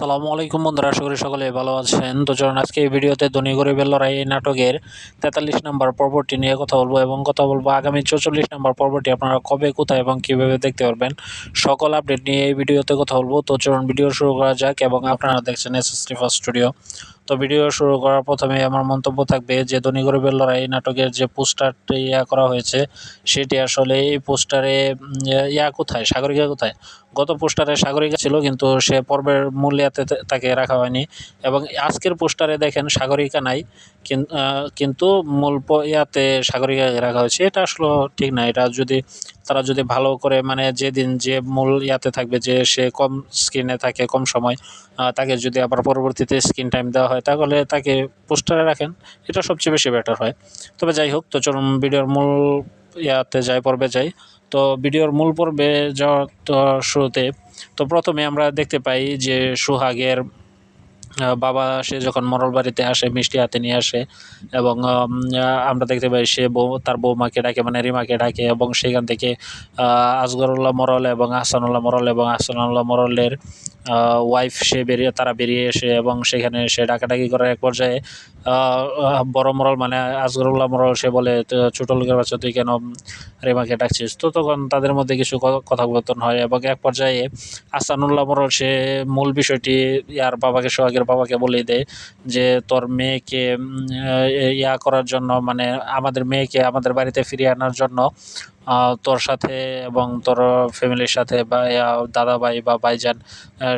আসসালামু আলাইকুম বন্ধুরা, আশা করি সকলে ভালো আছেন। তো চলুন আজকে এই ভিডিওতে ধনী গরিবের লড়াই এই নাটকের তেতাল্লিশ নম্বর পর্বটি নিয়ে কথা বলব এবং কথা বলব আগামী চৌচল্লিশ নম্বর পর্বটি আপনারা কবে, কোথায় এবং কীভাবে দেখতে পারবেন। সকল আপডেট নিয়ে এই ভিডিওতে কথা বলব। তো চলুন ভিডিও শুরু করা যাক এবং আপনারা দেখছেন এস এস স্টুডিও তো ভিডিও শুরু করার প্রথমে আমার মন্তব্য থাকবে যে, ধনী গরিবের লড়াই নাটকের যে পোস্টারটি ইয়া করা হয়েছে, সেটি আসলে এই পোস্টারে ইয়া কোথায়? সাগরিকা কোথায়? গত পোস্টারে সাগরিকা ছিল, কিন্তু সে পর্বের মূল্যাতে তাকে রাখা হয়নি। এবং আজকের পোস্টারে দেখেন সাগরিকা নাই, কিন- কিন্তু মূল ইয়াতে সাগরিকাকে রাখা হয়েছে। এটা আসলে ঠিক না। এটা যদি, তারা যদি ভালো করে মানে যেদিন যে মূল ইয়াতে থাকবে, যে সে কম স্ক্রিনে থাকে, কম সময় তাকে যদি আবার পরবর্তীতে স্ক্রিন টাইম দেওয়া হয় তাহলে তাকে পোস্টারে রাখেন। এটা সবচেয়ে বেশি বেটার হয়। তবে যাই হোক, তো চলুন ভিডিওর মূল ইয়াতে যাই, পর্বে যাই। তো ভিডিওর মূল পর্বে যাওয়ার শুরুতে, তো প্রথমে আমরা দেখতে পাই যে সোহাগের বাবা সে যখন মরল বাড়িতে আসে, মিষ্টি হাতে নিয়ে আসে, এবং আমরা দেখতে পাই সে বউ, তার বৌমাকে ডাকে মানে রিমাকে ডাকে, এবং সেখান থেকে আসগরুল্লাহ মরল এবং আহসানুল্লাহ মরল এবং আহসানুল্লাহ মরলের ওয়াইফ সে বেরিয়ে, তারা বেরিয়ে এসে এবং সেখানে সে ডাকাডাকি করার এক পর্যায়ে বড় মরল মানে আসগরুল্লাহ মরল, সে বলে, "তো ছোট লোকের বাচ্চা, তুই কেন রেমাকে ডাকছিস? তো তখন তাদের মধ্যে কিছু কথোপকথন হয় এবং এক পর্যায়ে আসানুল্লাহ মরল, সে মূল বিষয়টি ইয়ার বাবাকে, সোহাগের বাবাকে বলে দেয় যে, তোর মেয়েকে ইয়া করার জন্য মানে আমাদের মেয়েকে আমাদের বাড়িতে ফিরিয়ে আনার জন্য তোর সাথে এবং তোর ফ্যামিলির সাথে বা দাদা ভাই বা ভাইজান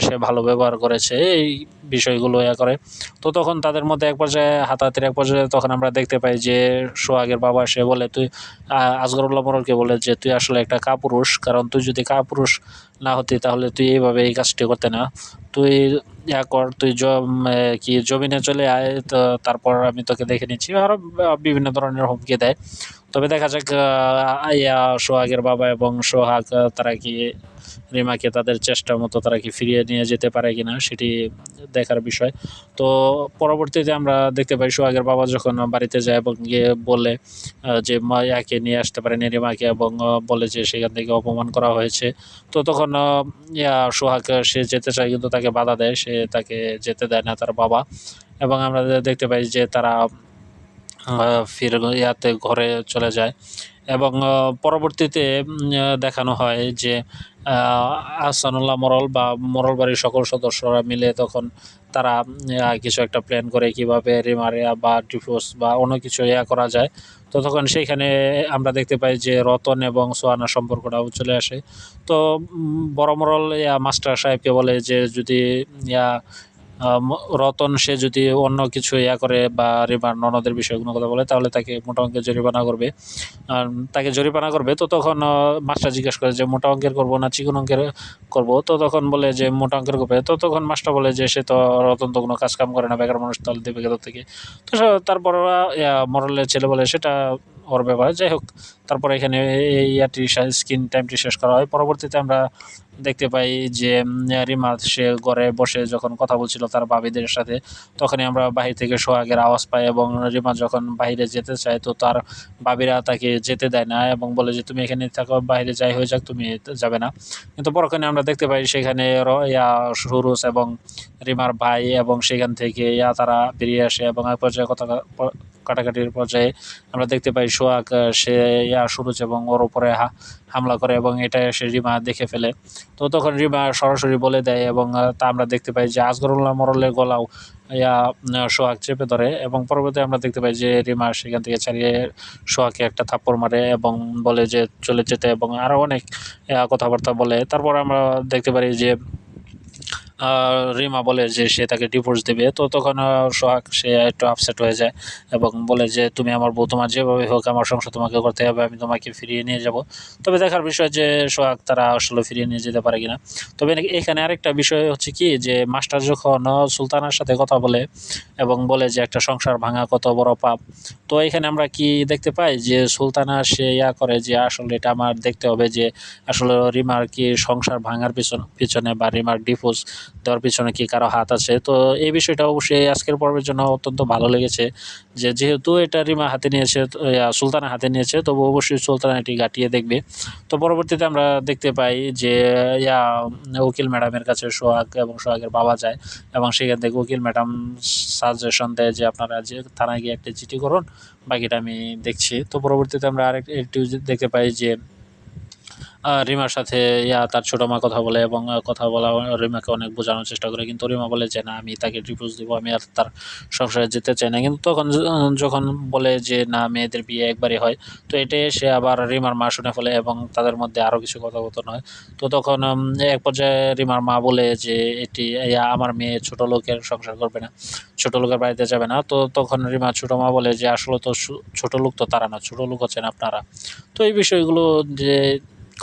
সে ভালো ব্যবহার করেছে এই বিষয়গুলো ইয়া করে। তো তখন তাদের মধ্যে এক পর্যায়ে হাতাহাতির এক পর্যায়ে তখন আমরা দেখতে পাই যে সোহাগের বাবা সে বলে তুই আহ, আসগরুল্লাহ মরলকে বলে যে তুই আসলে একটা কাপুরুষ কারণ তুই যদি কাপুরুষ না হতি তাহলে তুই এইভাবে এই কাজটি করতে না। তুই ইয়া কর, তুই কি জমিনে চলে আয়, তো তারপর আমি তোকে দেখে নিচ্ছি। আরও বিভিন্ন ধরনের হুমকি দেয়। তবে দেখা যাক ইয়া সোহাগের বাবা এবং সোহাগ তারা কি রিমাকে তাদের চেষ্টা মতো তারা কি ফিরিয়ে নিয়ে যেতে পারে কিনা সেটি দেখার বিষয়। তো পরবর্তীতে আমরা দেখতে পাই, সোহাগের বাবা যখন বাড়িতে যায় এবং গিয়ে বলে যে মা ইয়াকে নিয়ে আসতে পারেনি রিমাকে এবং বলে যে সেখান থেকে অপমান করা হয়েছে, তো তখন ইয়া, সোহাগ, সে যেতে চায় কিন্তু তাকে বাধা দেয়। সে তাকে যেতে দেয় না তার বাবা। এবং আমরা দেখতে পাই যে তারা ফিরে ইয়াতে ঘরে চলে যায়। এবং পরবর্তীতে দেখানো হয় যে আহ, আহসানুল্লাহ মরল বা মরল বাড়ির সকল সদস্যরা মিলে তখন তারা কিছু একটা প্ল্যান করে কীভাবে রিমারিয়া বা ডিফোর্স বা অন্য কিছু ইয়া করা যায়। তো তখন সেইখানে আমরা দেখতে পাই যে রতন এবং সোয়ানার সম্পর্কটাও চলে আসে। তো বড়মরল বড় মরল ইয়া মাস্টার সাহেবকে বলে যে যদি ইয়া রতন, সে যদি অন্য কিছু ইয়া করে বা রিমার ননদের বিষয়গুলো কথা বলে, তাহলে তাকে মোটা অঙ্কের জরিমানা করবে। আর তাকে জরিমানা করবে, তো তখন মাস্টার জিজ্ঞেস করে যে, মোটা অঙ্কের করব না চিকন অঙ্কের করব? তো তখন বলে যে, মোটা অঙ্কের করবে। তো তখন মাস্টার বলে যে, সে তো রতন তো কোনো কাজকাম করে না, বেকার মানুষ তাহলে দেবে থেকে? তো তারপর মরলের ছেলে বলে, সেটা ওর ব্যাপার যাই হোক, তারপরে এখানে এই ইয়াটি স্ক্রিন টাইমটি শেষ করা হয়। পরবর্তীতে আমরা দেখতে পাই যে রিমা সে ঘরে বসে যখন কথা বলছিল তার ভাবিদের সাথে, তখনই আমরা বাহির থেকে সোহাগের আওয়াজ পাই এবং রিমা যখন বাইরে যেতে চায়, তো তার ভাবিরা তাকে যেতে দেয় না এবং বলে যে, তুমি এখানে থাকো বাইরে যাই হয়ে যাক, তুমি যাবে না। কিন্তু পরক্ষণে আমরা দেখতে পাই সেখানে ইয়া সুরুস এবং রিমার ভাই এবং সেখান থেকে ইয়া তারা বেরিয়ে আসে এবং এক পর্যায়ে কথা কাটাকাটির পর্যায়ে আমরা দেখতে পাই সোহাগ সে ইয়া সুরুজ এবং ওর উপরে হা- হামলা করে এবং এটা সে রিমা দেখে ফেলে। তো তখন রিমা সরাসরি বলে দেয় এবং তা আমরা দেখতে পাই যে আসগরুল্লাহ মরলের গলাও ইয়া সোহাগ চেপে ধরে এবং পরবর্তী আমরা দেখতে পাই যে রিমা সেখান থেকে ছাড়িয়ে সোহাগকে একটা থাপ্পড় মারে এবং বলে যে চলে যেতে এবং আরও অনেক কথাবার্তা বলে। তারপর আমরা দেখতে পারি যে রিমা বলে যে সে তাকে ডিভোর্স দেবে। তো তখন সোহাগ, সে একটু আপসেট হয়ে যায় এবং বলে যে, তুমি আমার বউ, তোমার যেভাবে হোক আমার সংসার তোমাকে করতে হবে, আমি তোমাকে ফিরিয়ে নিয়ে যাব। তবে দেখার বিষয় যে, সোহাগ, তারা আসলে ফিরিয়ে নিয়ে যেতে পারে কিনা। তবে এখানে আরেকটা বিষয় হচ্ছে কি যে, মাস্টার যখন সুলতানার সাথে কথা বলে এবং বলে যে, একটা সংসার ভাঙা কত বড় পাপ। তো এখানে আমরা কি দেখতে পাই যে, সুলতানা, সে ইয়া করে যে, আসলে এটা আমার দেখতে হবে যে, আসলে রিমার কি সংসার ভাঙার পিছনে পিছনে বা রিমার ডিভোর্স দেওয়ার পিছনে কি কারও হাত আছে? তো এই বিষয়টা অবশ্যই আজকের পর্বের জন্য অত্যন্ত ভালো লেগেছে যে যেহেতু এটা রিমা হাতে নিয়েছে সুলতানা হাতে নিয়েছে, তবু অবশ্যই সুলতানা এটি গাটিয়ে দেখবে। তো পরবর্তীতে আমরা দেখতে পাই যে, ইয়া, উকিল ম্যাডামের কাছে সোহাগ এবং সোহাগের বাবা যায় এবং সেখান থেকে উকিল ম্যাডাম সাজেশন দেয় যে, আপনারা যে থানায় গিয়ে একটা চিঠি করুন, বাকিটা আমি দেখছি। তো পরবর্তীতে আমরা আরেকটি দেখতে পাই যে রিমার সাথে, ইয়া, তার ছোটো মা কথা বলে এবং কথা বলা রিমাকে অনেক বোঝানোর চেষ্টা করে। কিন্তু রিমা বলে যে, না, আমি তাকে ডিভোর্স দিব, আমি আর তার সংসারে যেতে চাই না। কিন্তু তখন যখন বলে যে, না, মেয়েদের বিয়ে একবারই হয়, তো এটা সে আবার রিমার মা শুনে ফেলে এবং তাদের মধ্যে আরও কিছু কথোপকথন হয়। তো তখন এক পর্যায়ে রিমার মা বলে যে, এটি আমার মেয়ে ছোট লোকের সংসার করবে না, ছোট লোকের বাড়িতে যাবে না। তো তখন রিমা ছোট মা বলে যে, আসলে তো ছোট লোক তো তারা না, ছোট লোক হচ্ছেন আপনারা। তো এই বিষয়গুলো যে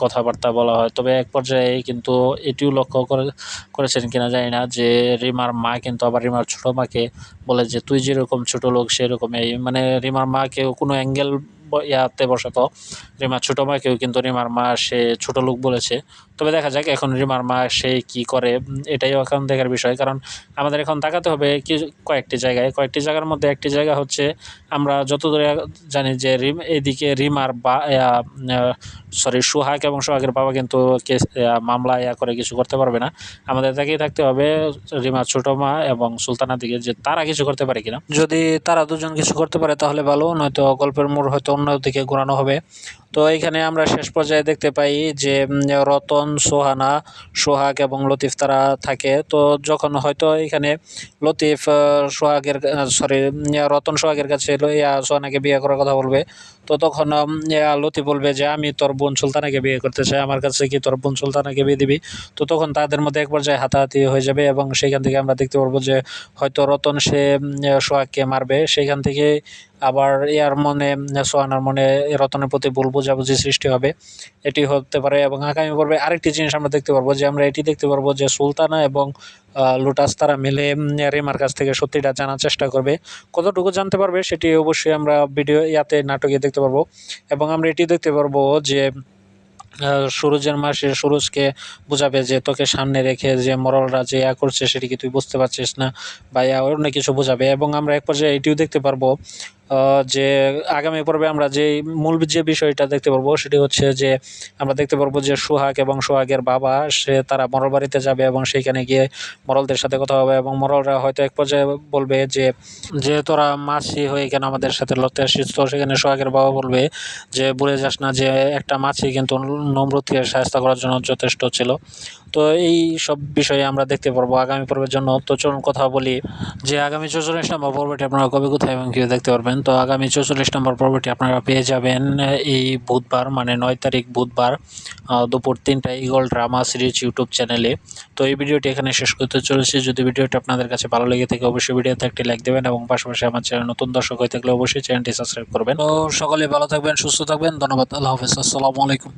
কথাবার্তা বলা হয়। তবে এক পর্যায়ে কিন্তু এটিও লক্ষ্য করে, করেছেন কিনা জানি না যে রিমার মা কিন্তু আবার রিমার ছোট মাকে বলে যে, তুই যেরকম ছোট লোক সেরকম এই মানে রিমার মাকে কোনো অ্যাঙ্গেল ইয়াতে বসাতো রিমার ছোট মাকেও কিন্তু রিমার মা, সে ছোট লোক বলেছে। তবে দেখা যাক এখন রিমার মা সে কি করে। এটাই এখন দেখার বিষয়। কারণ আমাদের এখন তাকাতে হবে কি কয়েকটি জায়গায়। কয়েকটি জায়গার মধ্যে একটি জায়গা হচ্ছে, আমরা যতদূর জানি যে রিম, এদিকে রিমার বা সরি সোহাগ এবং সোহাগের বাবা কিন্তু কেস মামলা ইয়া করে কিছু করতে পারবে না। আমাদের তাকিয়ে থাকতে হবে রিমার ছোট মা এবং সুলতানার দিকে যে তারা কিছু করতে পারে কিনা। যদি তারা দুজন কিছু করতে পারে তাহলে ভালো, নয়তো গল্পের মোড় হয়তো অন্য দিকে ঘোরানো হবে। তো এইখানে আমরা শেষ পর্যায়ে দেখতে পাই যে রতন, সোহানা, সোহাগ এবং লতিফ তারা থাকে। তো যখন হয়তো এখানে লতিফ সোহাগের সরি রতন সোহাগের কাছে ইয়া সোহানাকে বিয়ে করার কথা বলবে, তো তখন লতিফ বলবে যে, আমি তোর বোন সুলতানাকে বিয়ে করতে চাই। আমার কাছে কি তোর বোন সুলতানাকে বিয়ে দিবি? তো তখন তাদের মধ্যে এক পর্যায়ে হাতাহাতি হয়ে যাবে এবং সেখান থেকে আমরা দেখতে পারব যে, হয়তো রতন, সে সোহাগকে মারবে। সেখান থেকে আবার ইয়ার মনে, সোহানার মনে রতনের প্রতি ভুল বোঝাবুঝি সৃষ্টি হবে। এটি হতে পারে এবং আগামী পর্বে আরেকটি জিনিস আমরা দেখতে পারব যে আমরা এটি দেখতে পারব যে সুলতানা এবং লুটাস তারা মিলে রেমার কাছ থেকে সত্যিটা জানার চেষ্টা করবে। কতটুকু জানতে পারবে সেটি অবশ্যই আমরা ভিডিও ইয়াতে নাটকে দেখতে পারব। এবং আমরা এটি দেখতে পারব যে সুরজের মাসে, সুরজকে বোঝাবে যে তোকে সামনে রেখে যে মরলরা যে ইয়া করছে সেটি কি তুই বুঝতে পারছিস না বা ইয়া অন্য কিছু বোঝাবে। এবং আমরা এক পর্যায়ে এটিও দেখতে পারব যে আগামী পর্বে আমরা যে মূল যে বিষয়টা দেখতে পারব সেটি হচ্ছে যে আমরা দেখতে পারব যে সোহাগ এবং সোহাগের বাবা, সে তারা মরল বাড়িতে যাবে এবং সেইখানে গিয়ে মরলদের সাথে কথা হবে এবং মরলরা হয়তো এক পর্যায়ে বলবে যে যে তোরা মাছি হয়ে কেন আমাদের সাথে লড়তে আসিস তো সেখানে সোহাগের বাবা বলবে যে, ভুলে যাস না যে একটা মাছি কিন্তু নমরুদকে সাহায্য করার জন্য যথেষ্ট ছিল। তো এই সব বিষয়ে আমরা দেখতে পারব আগামী পর্বের জন্য। তো চলুন কথা বলি যে আগামী চৌচল্লিশ নম্বর পর্বটি আপনারা কবে, কোথায় এবং কেউ দেখতে পারবেন। তো আগামী চৌচল্লিশ নম্বর পর্বটি আপনারা পেয়ে যাবেন এই বুধবার মানে নয় তারিখ বুধবার দুপুর তিনটায় ইগল ড্রামা সিরিজ ইউটিউব চ্যানেলে। তো এই ভিডিওটি এখানে শেষ করতে চলেছি। যদি ভিডিওটি আপনাদের কাছে ভালো লেগে থাকে, অবশ্যই ভিডিওতে একটি লাইক দেবেন এবং পাশাপাশি আমার চ্যানেল নতুন দর্শক হয়ে থাকলে অবশ্যই চ্যানেলটি সাবস্ক্রাইব করবেন। তো সকলে ভালো থাকবেন, সুস্থ থাকবেন। ধন্যবাদ। আল্লাহ হাফেজ। আসসালামু আলাইকুম।